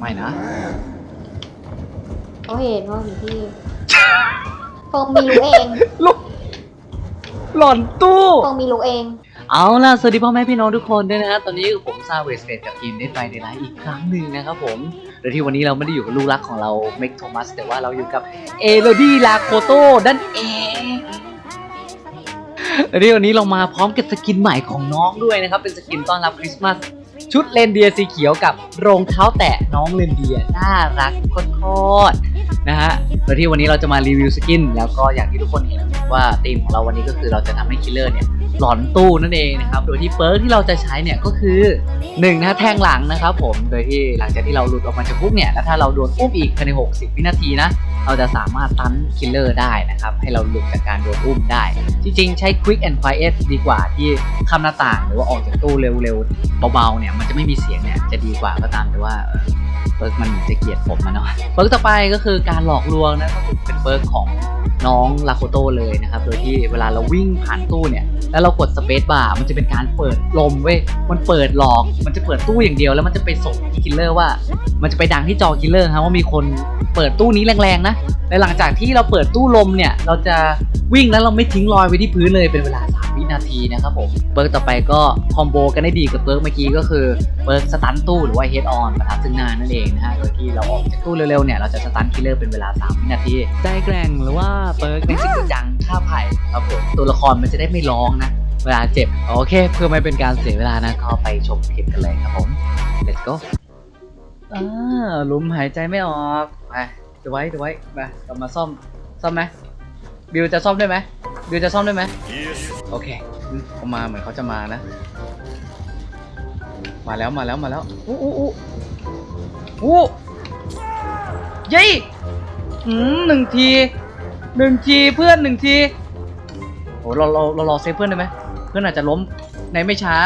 ไม่นะ เขาเห็นว่าอยู่ที่ฟงมีรู้เองลูกหล่อนตู้ฟงมีรู้เอง เอาล่ะ สวัสดีพ่อแม่พี่น้องทุกคนด้วยนะฮะ ตอนนี้ผมซาเวสเฟดกับทีมได้ไปในไลฟ์อีกครั้งหนึ่งนะครับผมโดยที่วันนี้เราไม่ได้อยู่กับลูกรักของเราเมกโทมัส แต่ว่าเราอยู่กับเอโรดี้ลาโคโต้นั่นเองและที่วันนี้เรามาพร้อมกับสกินใหม่ของน้องด้วยนะครับ เป็นสกินต้อนรับคริสต์มาส ชุดเลนเดียสีเขียวกับรองเท้าแตะน้องเลนเดียน่ารักโคตรๆนะฮะโดยที่วันนี้เราจะมารีวิวสกิน แล้วก็อย่างที่ทุกคนเห็นว่าธีมของเราวันนี้ก็คือเราจะทำให้คิลเลอร์เนี่ยหลอนตู้นั่นเองนะครับ โดยที่เปิร์กที่เราจะใช้เนี่ยก็คือ1นะฮะแทงหลังนะครับผม โดยที่หลังจากที่เราหลุดออกมาจากคุกเนี่ย แล้วถ้าเราโดนอุ้มอีกภายใน 60 วินาทีนะ เราจะสามารถตันคิลเลอร์ได้นะครับ ให้เราหลุดจากการโดนอุ้มได้ จริงๆ ใช้ Quick and Quiet ดีกว่าที่ข้ามหน้าต่าง หรือว่าออกจากตู้เร็วๆ เบาๆ เนี่ย มันจะไม่มีเสียงเนี่ย จะดีกว่าก็ตามแต่ว่าเบิร์กมันจะเกลียดผมมาเนาะเบิร์กต่อไปก็คือการหลอกลวงนะก็เป็นเบิร์กของ น้องลาโคโตเลยนะครับ โดยที่เวลาเราวิ่งผ่านตู้เนี่ย แล้วเรากดสเปซบาร์มันจะเป็นการเปิดลมเว้ย มันเปิดหลอก มันจะเปิดตู้อย่างเดียว แล้วมันจะไปส่งที่คิลเลอร์ว่า มันจะไปดังที่จอคิลเลอร์ครับว่ามีคนเปิดตู้นี้แรงๆนะ และหลังจากที่เราเปิดตู้ลมเนี่ย เราจะวิ่งแล้วเราไม่ทิ้งรอยไว้ที่พื้นเลยเป็นเวลา วินาทีนะครับผมเปิร์กต่อไปก็คอมโบกันได้ดีกับเปิร์กเมื่อกี้ก็คือเปิร์กสตันตู้หรือว่าเฮดออนประทับซึ่งหน้านั่นเองนะฮะโดยที่เราออกจากตู้เร็วๆเนี่ยเราจะสตันคิลเลอร์เป็นเวลา 3 วินาทีได้แกร่งหรือว่าเปิร์กในสิ่งจังท่าไผ่ครับผมตัวละครมันจะได้ไม่ร้องนะเวลาเจ็บโอเค เพื่อไม่เป็นการเสียเวลานะก็ไปชมคลิปกันเลยครับผม let's go อ่าลมหายใจไม่ออกไปดูไว้ดูไว้ไปกลับมาซ่อมซ่อมไหมบิวจะซ่อมได้ไหม บิวจะซ่อมได้ไหมโอเคอืมเขามาเหมือนเขาจะมานะ มาแล้วมาแล้วมาแล้วอู้อู้อู้อู้ยี่อืมหนึ่งทีหนึ่งทีเพื่อนหนึ่งทีโอ้เราเราเรารอเซฟเพื่อนได้ไหมเพื่อนอาจจะล้มในไม่ช้า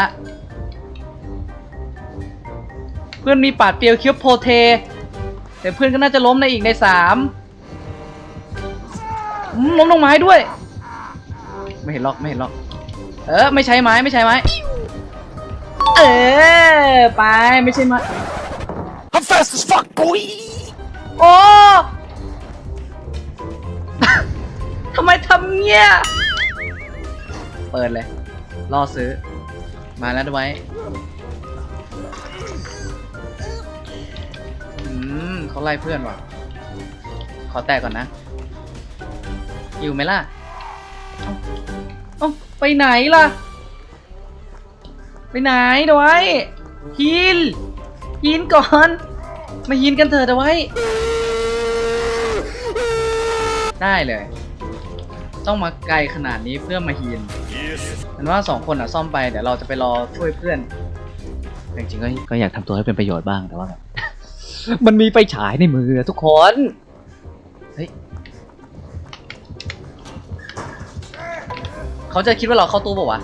เพื่อนมีปาดเปรียวเคี้ยวโพเท แต่เพื่อนก็น่าจะล้มในอีกในสามอืมล้มลงไม้ด้วย ไม่เห็นหรอกไม่เห็นหรอก เออไม่ใช้ไม้ไม่ใช้ไม้ เออไปไม่ใช่ไม้ I'm fast as fuck, boy. โอ้ทำไมทำเงี้ย เปิดเลยรอซื้อ มาแล้วด้วยอืมเขาไล่เพื่อนว่ะ ขอแตกก่อนนะ อยู่ไหมล่ะ เอ้าไปไหนล่ะ ไปไหนด้วยฮีนฮีนก่อน มาฮีนกันเถอะด้วยได้เลย ต้องมาไกลขนาดนี้เพื่อมาฮีนมันว่าสองคนอะซ่อมไปเดี๋ยวเราจะไปรอช่วยเพื่อน จริงๆก็ก็อยากทำตัวให้เป็นประโยชน์บ้างแต่ว่าแบบ มันมีไฟฉายในมือทุกคน เขาจะคิดว่าเราเข้าตู้เปล่าวะ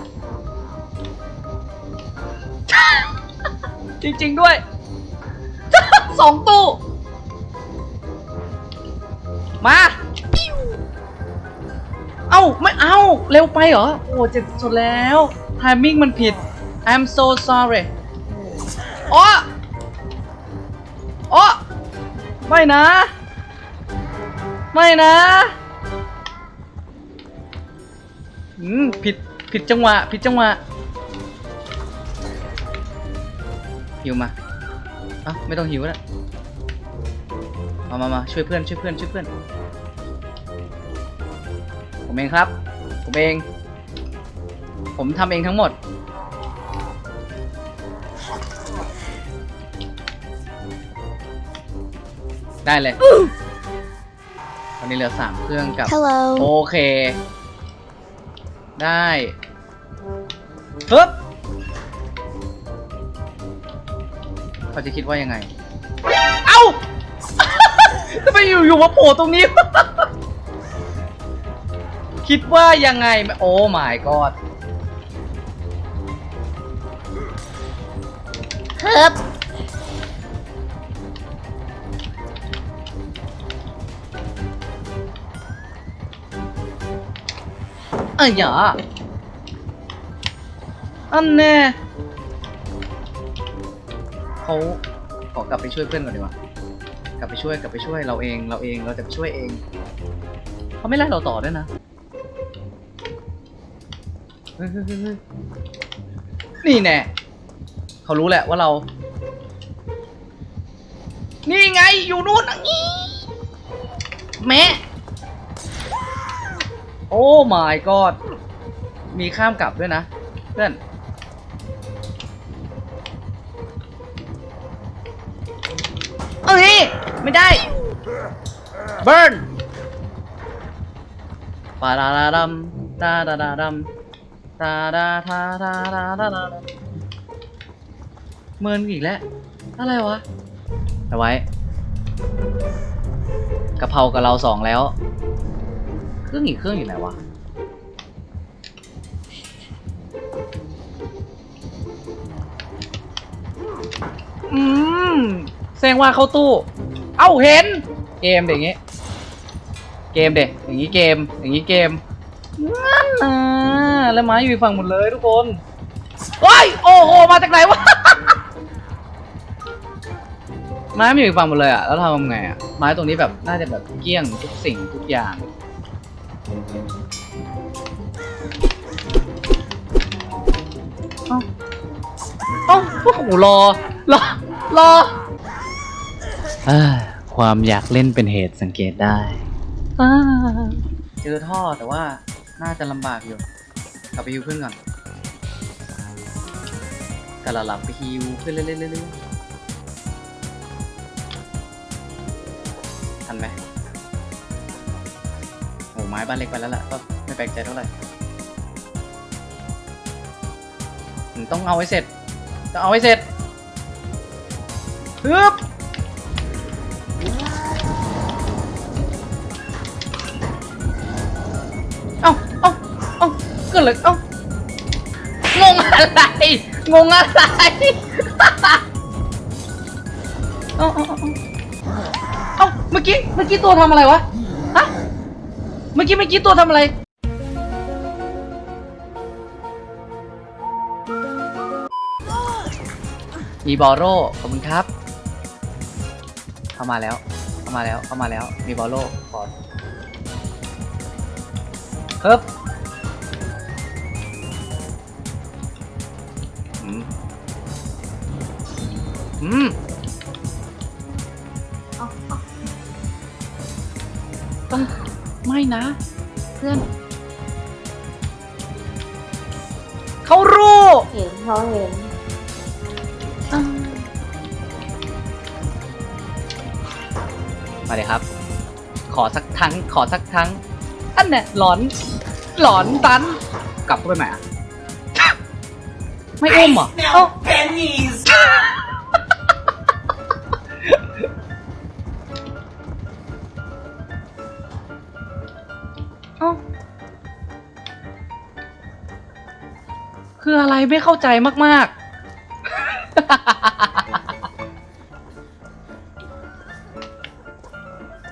จริง ๆ ด้วย สองตู้ มา เอ้า ไม่เอ้าเร็วไปเหรอ โอ้เจ็บสุดแล้วทามิ่งมันผิด I'm so sorry โอ้โอ้ไม่นะ ไม่นะ อืมผิดผิดจังหวะผิดจังหวะหิวมาเอ้าไม่ต้องหิวแล้วมามามาช่วยเพื่อนช่วยเพื่อนช่วยเพื่อน ผมเองครับ ผมเอง ผมทำเองทั้งหมด ได้เลย ตอนนี้เหลือสามเครื่องกับ Hello โอเค ได้ปึ๊บเขาจะคิดว่ายังไง เอ้าทำไมอยู่อยู่มาโผล่ตรงนี้ คิดว่ายังไง โอ้ my god ครับ อ้ยอย่าอันแน่เขาขอกลับไปช่วยเพื่อนก่อนดีกว่ากลับไปช่วยกลับไปช่วยเราเองเราเองเราจะไปช่วยเองเขาไม่ไล่เราต่อด้วยนะนี่แน่เขารู้แหละว่าเรา นี่ไงอยู่นู่นนี่แม่ โอ้ my god มีข้ามกลับด้วยนะ เพื่อน เอ้ย ไม่ได้ เบิร์นปาดาดาดัมดาดาดาดัมดาดาทาดาดาดาดาเมินอีกแล้ว อะไรวะเอาไว้กะเพรากับเราสองแล้ว เครื่องอีกเครื่องอยู่ไหนวะอืมแสดงว่าเข้าตู้ เอ้าเห็น เกมเด็กอย่างงี้ เกมเด็กอย่างงี้เกม อย่างงี้เกมนั่นนะแล้วไม้อยู่ฝั่งหมดเลยทุกคนว้ยโอ้โหมาจากไหนวะไม้ไมันอยู่อีกฝั่งหมดเลยอะแล้วทำไงอะไม้ตรงนี้แบบน่าจะแบบเกี้ยงทุกสิ่งทุกอย่าง เอ้าเอ้าโอ้โหรอ รอ รอเอ้ยความอยากเล่นเป็นเหตุสังเกตได้อ่าเจอท่อแต่ว่าน่าจะลำบากอยู่ กลับไปฮิวเพื่อนก่อนกระหลับไปฮิวเพื่อนเรื่อยๆเรื่อยๆทันไหมโอ้ ไม้บ้านเล็กไปแล้วแหละก็ไม่แปลกใจเท่าไหร่ต้องเอาให้เสร็จต้องเอาให้เสร็จฮึบเอ้าเอ้าเอ้าเกิดอะไรเอ้างงอะไรงงอะไรเอ้าเอ้าเอ้าเอ้าเมื่อกี้เมื่อกี้ตัวทำอะไรวะฮะ เมื่อกี้เมื่อกี้ตัวทำอะไร มีบอลโร่ขอบคุณครับ เข้ามาแล้ว เข้ามาแล้ว เข้ามาแล้ว มีบอลโร่ขอเฮ้บอืมอืม นะ เพื่อนเขารู้เห็นเขาเห็นมาเลยครับ ขอสักทั้งขอสักทั้งอันเนี่ยหลอน หลอนตัน กลับเข้าไปใหม่อะ ไม่อุ้มเหรอเอ้า pennies! คืออะไรไม่เข้าใจมาก ๆ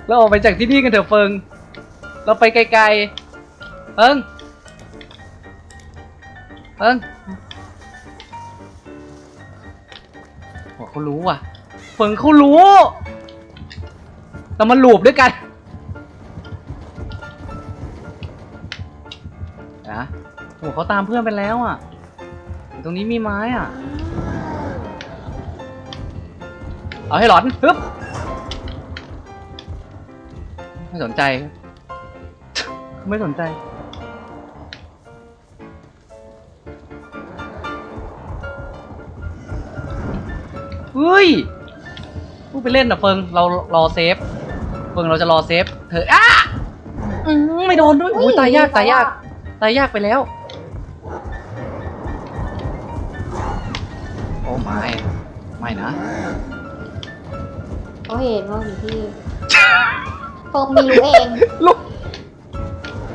เราออกไปจากที่นี่กันเถอะเฟิง เราไปไกลๆ เฟิง เฟิงโอ้เขารู้ว่ะ เฟิงเขารู้ เรามาหลูบด้วยกันนะโอ้เขาตามเพื่อนไปแล้วอะ รงนี้มีไม้อะ เอาให้หลอนฮึบไม่สนใจ ไม่สนใจ เฮ้ยพูดไปเล่นอะเฟิง เรารอเซฟ เฟิงเราจะรอเซฟ เธออ้าอืมไม่โดนด้วยโอ้ยตายยากตายยาก ตายยากไปแล้ว ไม่ ไม่นะ เขาเห็นว่าอยู่ที่เฟิร์มมีรู้เองลูก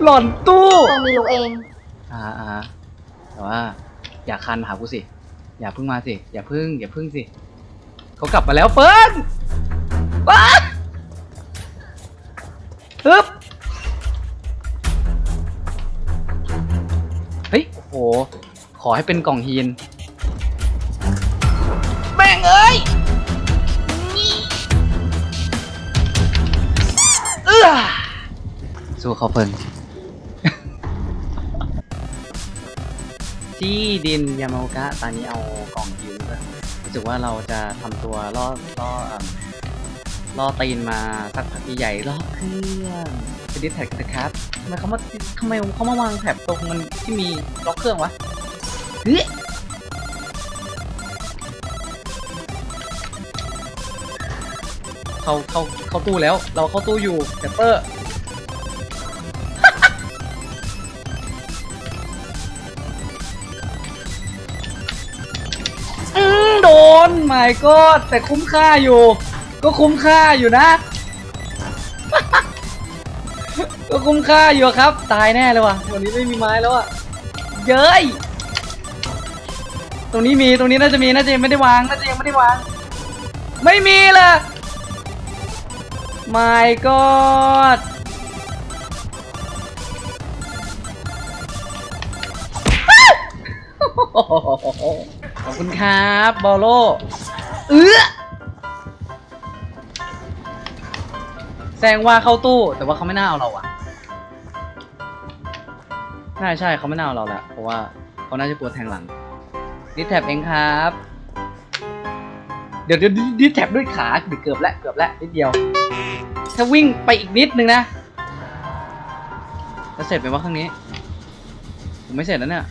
หล่อนตู้ เฟิร์มมีรู้เองอ่าอ่าแต่ว่า อย่าคันหากูสิ อย่าเพึ่งมาสิ อย่าเพึ่ง อย่าเพึ่งสิ เขากลับมาแล้วเฟิร์นว้าฮึบเฮ้ย โอ้โห ขอให้เป็นกล่องฮีน สู้เขาเพิ่งที่ดินยามาโอกะตอนนี้เอากล่องยืนด้วยรู้สึกว่าเราจะทำตัวล่อล่ออะล่อตีนมาสักพักใหญ่ๆล่อเครื่องไปดิสแท็กนะครับทำไมเขามาทำไมเขามาวางแถบตรงมันที่มีล็อกเครื่องวะเฮ้ย เข้าเข้าเข้าตู้แล้ว เราเข้าตู้อยู่แคปเปอร์โดนไม่ก็แต่คุ้มค่าอยู่ ก็คุ้มค่าอยู่นะ ก็คุ้มค่าอยู่ครับ ตายแน่เลยว่ะวันนี้ไม่มีไม้แล้วอะเย้ยตรงนี้มีตรงนี้น่าจะมีน่าจะยังไม่ได้วางน่าจะยังไม่ได้วาง ไม่มีเลย ไม่ก็ขอบคุณครับบอโลเอื้อแซงว่าเข้าตู้ แต่ว่าเขาไม่น่าเอาเราอะใช่ใช่เขาไม่น่าเอาเราแหละเพราะว่าเขาน่าจะกลัวแทงหลังดิแท็บเองครับ เดี๋ยวเดี๋ยวดิแท็บด้วยขาเดี๋ยวเกือบแล้วเกือบแล้วนิดเดียว ถ้าวิ่งไปอีกนิดนึงนะจะเสร็จไหมว่าข้างนี้ ผมไม่เสร็จแล้วเนี่ย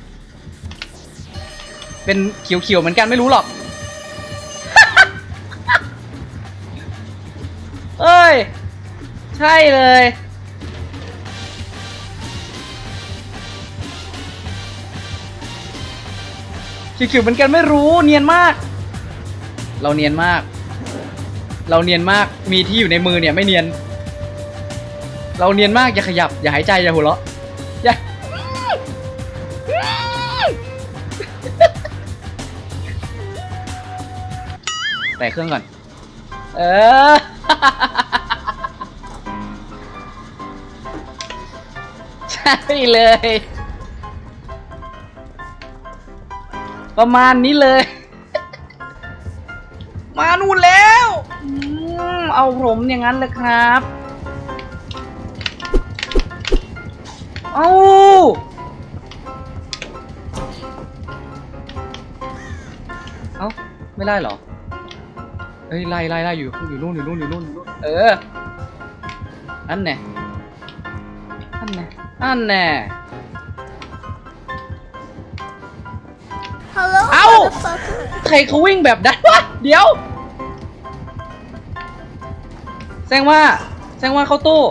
เป็นเขียวๆเหมือนกันไม่รู้หรอก เอ้ย ใช่เลยเขียวๆเหมือนกันไม่รู้เนียนมาก เราเนียนมาก เราเนียนมากมีที่อยู่ในมือเนี่ยไม่เนียน เราเนียนมากอย่าขยับ อย่าหายใจอย่าหัวเราะอย่าแต่เครื่องก่อน เออใช่เลย ประมาณนี้เลย มเอาผมอย่างนั้นเลยครับเอาเอาไม่ได้เหรอเฮ้ยไล่ไล่ไล่อยู่อยู่นู่นอยู่นู่นอยู่นู่นอยู่นู่นเอออันแน่อันแน่อันแน่ฮัลโหลเอ้าใครเขาวิ่งแบบนั้นวะเดี๋ยว แซงว่าแซงว่าเข้าตู้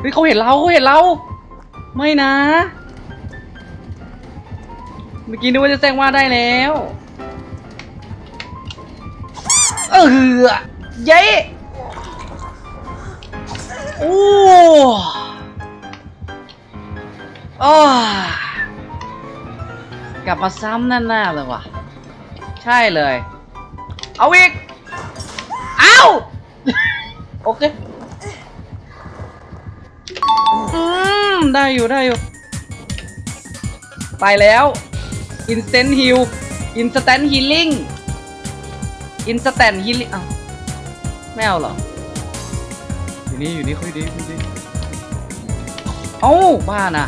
เฮ้ยเขาเห็นเราเขาเห็นเรา ไม่นะ เมื่อกี้นึกว่าจะแซงว่าได้แล้ว เออเย้โอ้โอ้กลับมาซ้ำนั่นหน้าเลยว่ะ ใช่เลย เอาอีกา โอเค อืม ได้อยู่ได้อยู่ ไปแล้ว Instant Heal Instant Healing Instant Healing อ้าวไม่เอาเหรอ อยู่นี่อยู่นี่คุยดีคุยดีเอ้าบ้านะ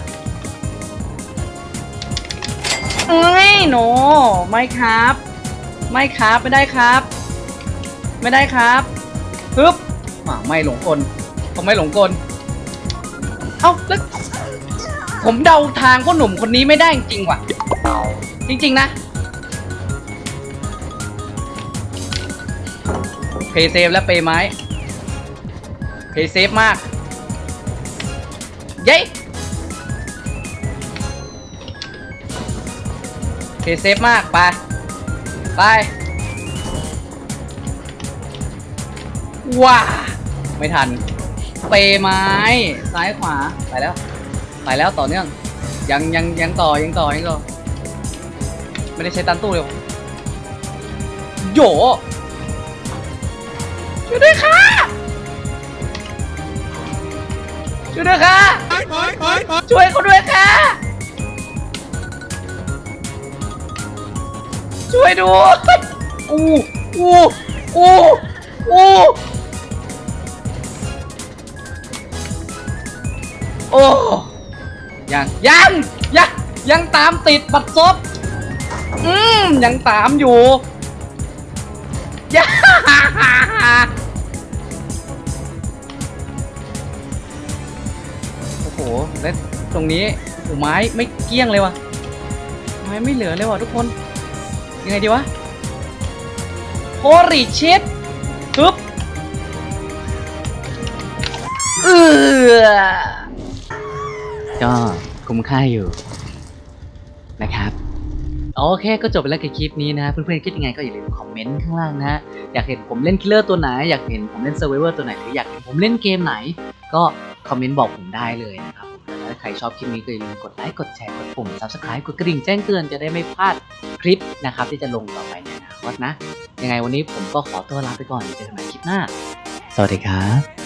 เอ้ยโนไม่ครับ ไม่ครับ ไม่ได้ครับ ไม่ได้ครับฮึบอ่าไม่หลงกลเขาไม่หลงกลเอ้าแล้วผมเดาทางพ่อหนุ่มคนนี้ไม่ได้จริงๆว่ะ จริง ๆ นะเพย์เซฟและเปย์ไม้เพย์เซฟมาก เย้เพย์เซฟมาก ไป ไป ว้าไม่ทัน เปย์ไม้ซ้ายขวาไปแล้ว ไปแล้วต่อเนื่อง ยังยังยังต่อยังต่อยังต่อไม่ได้ใช้ตันตู้เลยโยช่วยด้วยค่ะช่วยด้วยค่ะช่วยเขาด้วยค่ะช่วยด้วยอู้อู้อู้อู้ โอ้ยังยังยังยังตามติดบัดซบอืมยังตามอยู่ยังโอ้โหแล้วตรงนี้โอ้ไม้ไม่เกี้ยงเลยวะไม้ไม่เหลือเลยวะทุกคน ยังไงดีวะโ o ริชิตปึ๊บเออ ก็คุ้มค่าอยู่นะครับโอเคก็จบไปแล้วกับคลิปนี้นะเพื่อนๆคิดยังไงก็อย่าลืมคอมเมนต์ข้างล่างนะฮะอยากเห็นผมเล่นคิลเลอร์ตัวไหน อยากเห็นผมเล่นเซอร์ไวเวอร์ตัวไหนหรืออยากเห็นผมเล่นเกมไหน ก็คอมเมนต์บอกผมได้เลยนะครับแล้วถ้าใครชอบคลิปนี้ก็อย่าลืมกดไลค์กดแชร์กดปุ่ม subscribe กดกระดิ่งแจ้งเตือนจะได้ไม่พลาดคลิปนะครับที่จะลงต่อไปในอนาคตนะ ยังไงวันนี้ผมก็ขอตัวลาไปก่อนเจอกันใหม่คลิปหน้า สวัสดีครับ